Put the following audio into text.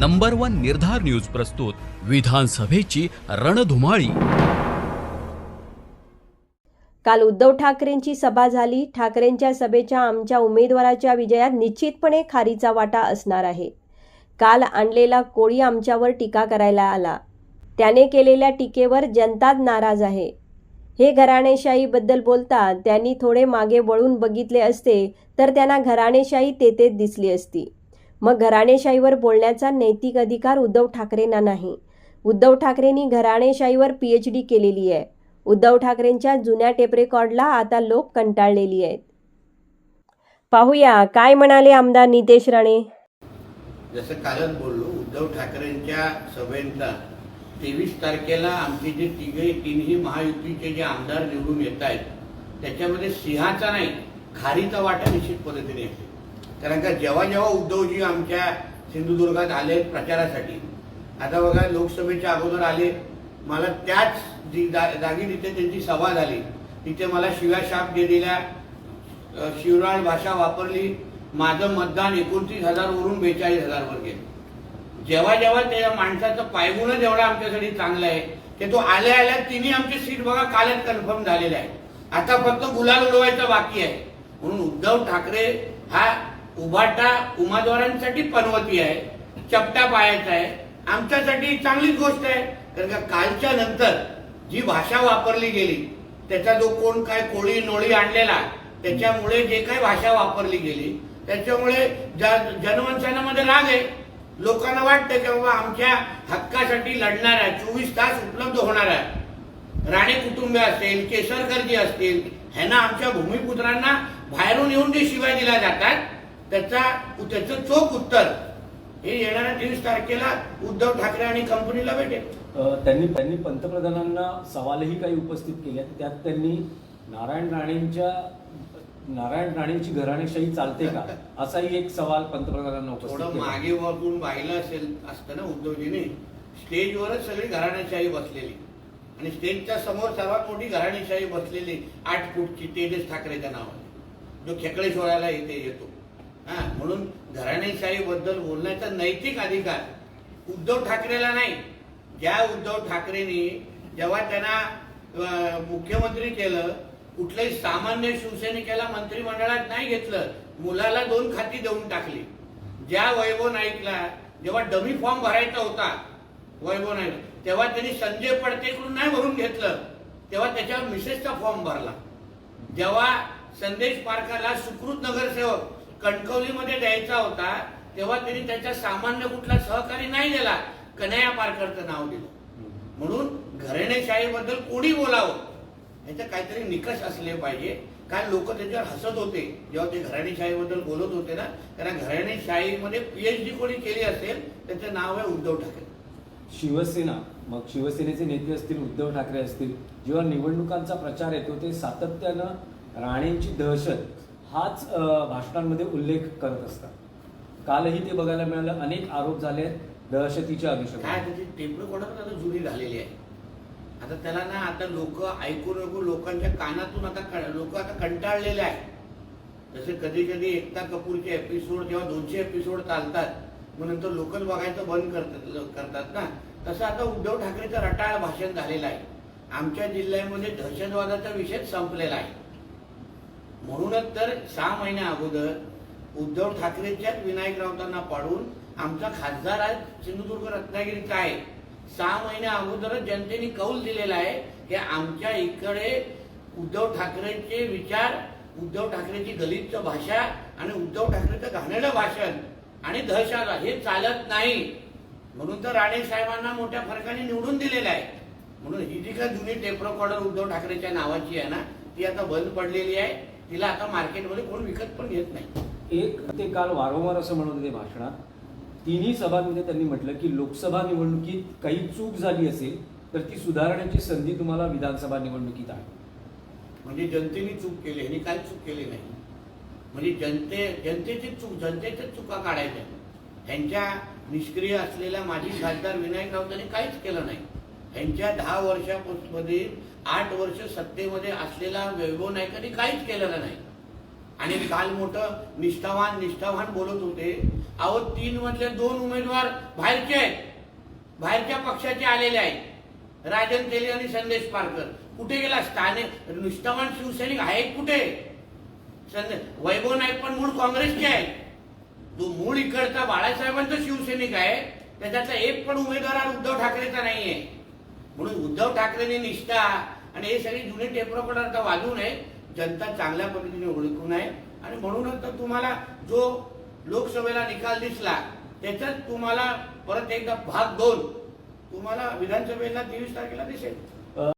Number one निर्धार news प्रस्तुत विधानसभेची रणधुमाळी. काल उद्धव ठाकरेंची सभा झाली. ठाकरेंच्या सभेच्या आमच्या उमेदवाराच्या विजयात निश्चितपणे खारीचा वाटा असणार आहे. काल आणलेला कोळी आमच्यावर टीका करायला आला. त्याने केलेल्या टीकेवर जनताच नाराज आहे. हे घराणेशाहीबद्दल बोलता त्यांनी थोडे मागे वळून बघितले असते तर त्यांना घराणेशाही तेथेच दिसली असती. मग घराणेशाहीवर बोलण्याचा नैतिक अधिकार उद्धव ठाकरेंना नाही. उद्धव ठाकरेंनी घराणेशाहीवर पी एच डी केलेली आहे. उद्धव ठाकरेंच्या जुन्या टेपरेकॉर्डला आता लोक कंटाळलेली आहेत. पाहूया काय म्हणाले आमदार नितेश राणे? जसं कालच बोललो उद्धव ठाकरेंच्या सभेचा तेवीस तारखेला आमचे जे तिघे तीनही महायुतीचे जे आमदार निवडून येत आहेत त्याच्यामध्ये सिंहाचा नाही खारीचा वाटा निश्चित पद्धतीने असेल कारण का जेव्हा जेव्हा उद्धवजी आमच्या सिंधुदुर्गात आले प्रचारासाठी आता बघा लोकसभेच्या अगोदर आले मला त्याच जी जागी तिथे त्यांची सभा झाली. तिथे मला शिव्या शाप दिलेल्या अ, शिवराळ भाषा वापरली माझं मतदान एकोणतीस हजार वरून बेचाळीस हजार वर गेलं. जेव्हा जेव्हा त्या माणसाचं पायगुणच एवढा आमच्यासाठी चांगला आहे की तो आल्या आल्या तिन्ही आमची सीट बघा कालच कन्फर्म झालेलं आहे आता फक्त गुलाल उडवायचं बाकी आहे. म्हणून उद्धव ठाकरे हा उभाटा उमेदवारांसाठी पनवती आहे चपटा पायाचा आहे. आमच्यासाठी चांगलीच गोष्ट आहे. कारण का कालच्या नंतर जी भाषा वापरली गेली त्याचा जो कोण काय कोळी नोळी आणलेला त्याच्यामुळे जे काही भाषा वापरली गेली त्याच्यामुळे ज- जनमानसांमध्ये राग आहे लोकांना वाटतं की बाबा आमच्या हक्कासाठी लढणार आहे चोवीस तास उपलब्ध होणार आहे. राणे कुटुंबे असतील केसरकरजी असतील ह्यांना आमच्या भूमिपुत्रांना बाहेरून येऊन जे शिवाय दिल्या जातात त्याचा त्याचं चोख उत्तर. हे येणाऱ्या तेवीस तारखेला उद्धव ठाकरे आणि कंपनीला भेटेल. त्यांनी त्यांनी पंतप्रधानांना सवालही काही उपस्थित केले त्यात त्यांनी नारायण राणेंच्या नारायण राणेंची घराणेशाही चालते का? असाही एक सवाल पंतप्रधानांना उपस्थित थोडं मागे वळून पाहिलं असेल असतं ना उद्धवजीने स्टेजवरच सगळी घराणेशाही बसलेली. आणि स्टेजच्या समोर सर्वात मोठी घराणेशाही बसलेली आठ फूटची तेजस ठाकरेच्या नावाने. जो खेकळेश्वराला इथे येतो. हा म्हणून घराणेशाहीबद्दल बोलण्याचा नैतिक अधिकार उद्धव ठाकरेला नाही. ज्या उद्धव ठाकरेंनी जेव्हा त्यांना मुख्यमंत्री केलं कुठल्याही सामान्य शिवसैनिकाला मंत्रिमंडळात नाही घेतलं मुलाला दोन खाती देऊन टाकली. ज्या वैभव नाईकला जेव्हा डमी फॉर्म भरायचा होता वैभव नाईक तेव्हा त्यांनी संजय पडतेकडून नाही भरून घेतलं तेव्हा त्याच्यावर मिसेसचा फॉर्म भरला. जेव्हा संदेश पारकरला सुकृत नगरसेवक कणकवलीमध्ये द्यायचा होता तेव्हा त्यांनी त्याच्या सामान्य कुठला सहकारी नाही दिला कन्हैया पारकरचं नाव दिलं. म्हणून घराणेशाहीबद्दल कोणी बोलावं? याचा काहीतरी निकष असले पाहिजे. काय लोक त्याच्यावर हसत होते. जेव्हा ते घराणेशाहीबद्दल बोलत होते ना कारण घराणेशाहीमध्ये पीएचडी कोणी केली असेल त्याचं नाव आहे उद्धव ठाकरे. शिवसेना मग शिवसेनेचे नेते असतील उद्धव ठाकरे असतील जेव्हा निवडणुकांचा प्रचार येतो ते सातत्यानं राणेंची दहशत. हाच भाषणांमध्ये उल्लेख करत असतात. कालही ते बघायला मिळालं अनेक आरोप झाले आहेत दहशतीच्या काय अनुषंगाने त्याची टेम्पल कोणाला आता जुनी झालेली आहे आता त्याला ना आता लोक ऐकून ऐकून लोकांच्या कानातून आता लोक आता कंटाळलेले आहेत. जसे कधी कधी एकता कपूरचे एपिसोड जेव्हा दोनशे एपिसोड चालतात मग नंतर लोकल बघायचं बंद करतात करतात ना. तसं आता उद्धव ठाकरेचं रटाळ भाषण झालेलं आहे. आमच्या जिल्ह्यामध्ये दहशतवादाचा विषय संपलेला आहे. म्हणूनच तर सहा महिन्या अगोदर उद्धव ठाकरेच्याच विनायक राऊतांना पाडून आमचा खासदार आज सिंधुदुर्ग रत्नागिरीचा आहे. सहा महिन्या अगोदरच जनतेने कौल दिलेला आहे की आमच्या इकडे उद्धव ठाकरेंचे विचार उद्धव ठाकरेची गलिच्छ भाषा आणि उद्धव ठाकरेचं घाणेरडं भाषण आणि दहशत हे चालत नाही. म्हणून तर राणे साहेबांना मोठ्या फरकाने निवडून दिलेलं आहे. म्हणून ही जी का जुनी टेप रेकॉर्डर उद्धव ठाकरेच्या नावाची आहे ना ती आता बंद पडलेली आहे. तिला आता मार्केटमध्ये कोण विकत पण घेत नाही. एक ते काल वारंवार असं म्हणत होते भाषणात तिन्ही सभांमध्ये त्यांनी म्हटलं की लोकसभा निवडणुकीत काही चूक झाली असेल तर ती सुधारण्याची संधी तुम्हाला विधानसभा निवडणुकीत आहे. म्हणजे जनतेने चूक केली आणि काय चूक केली नाही. म्हणजे जनते जनतेची चूक जनतेच्याच चुका काढायच्या. ह्यांच्या निष्क्रिय असलेल्या माजी खासदार विनायक राऊतांनी काहीच केलं नाही. ह्यांच्या दहा वर्षामध्ये आठ वर्ष सत्तेमध्ये असलेला वैभव नायकांनी काहीच केलेलं नाही. आणि काल मोठं निष्ठावान निष्ठावान बोलत होते अहो तीन मधले दोन उमेदवार बाहेरचे आहेत. बाहेरच्या पक्षाचे आलेले आहेत. राजन तेली आणि संदेश पारकर. कुठे गेला? स्थानिक निष्ठावान शिवसैनिक आहेत कुठे? वैभव नाईक पण मूळ काँग्रेसचे आहे तो मूळ इकडचा बाळासाहेबांचा शिवसैनिक आहे. त्याच्यातला एक पण उमेदवार उद्धव ठाकरेचा नाहीये. म्हणून उद्धव ठाकरेंनी निष्ठा आणि हे सगळे जुने टेपरोकडे आता वाजवू नये जनता चांगल्या पद्धतीने ओळखू नये. आणि म्हणूनच तर तुम्हाला जो लोकसभेला निकाल दिसला त्याच्यात तुम्हाला परत एकदा भाग दोन. तुम्हाला विधानसभेला तेवीस तारखेला दिसेल.